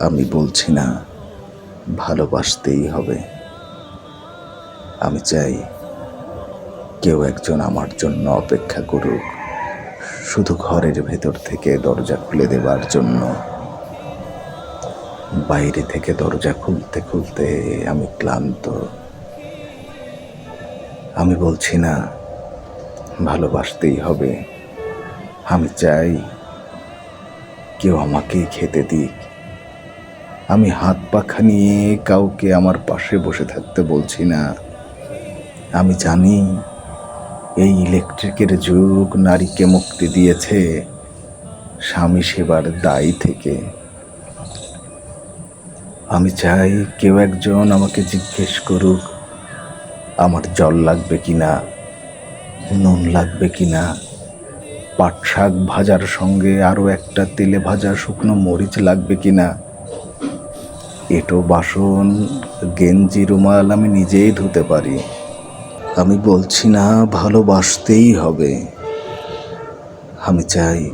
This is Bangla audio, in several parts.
আমি বলছি না, ভালোবাসতেই হবে। আমি চাই কেউ একজন আমার জন্য অপেক্ষা করুক, শুধু ঘরের ভেতর থেকে দরজা খুলে দেবার জন্য। বাইরে থেকে দরজা খুলতে খুলতে আমি ক্লান্ত। আমি বলছি না, ভালোবাসতেই হবে। আমি চাই কেউ আমাকে খেতে দিক। আমি হাত পাখা নিয়ে কাউকে আমার পাশে বসে থাকতে বলছি না। আমি জানি এই ইলেকট্রিকের যুগ নারীকে মুক্তি দিয়েছে স্বামী সেবার দায়ী থেকে। আমি চাই কেউ একজন আমাকে জিজ্ঞেস করুক, আমার জল লাগবে কি না নুন লাগবে কি না পাট শাক ভাজার সঙ্গে আরও একটা তেলে ভাজা শুকনো মরিচ লাগবে কি না এটো বাসন, গেঞ্জি, রুমাল আমি নিজেই ধুতে পারি। আমি বলছি না, ভালোবাসতেই হবে। আমি চাই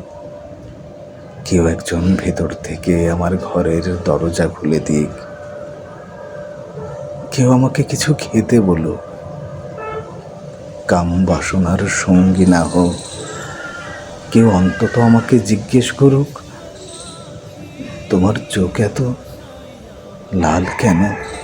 কেউ একজন ভেতর থেকে আমার ঘরের দরজা খুলে দিক। কেউ আমাকে কিছু খেতে বলো কাম বাসনার সঙ্গী না হোক। কেউ অন্তত আমাকে জিজ্ঞেস করুক, তোমার চোখ এত लाल कैमल --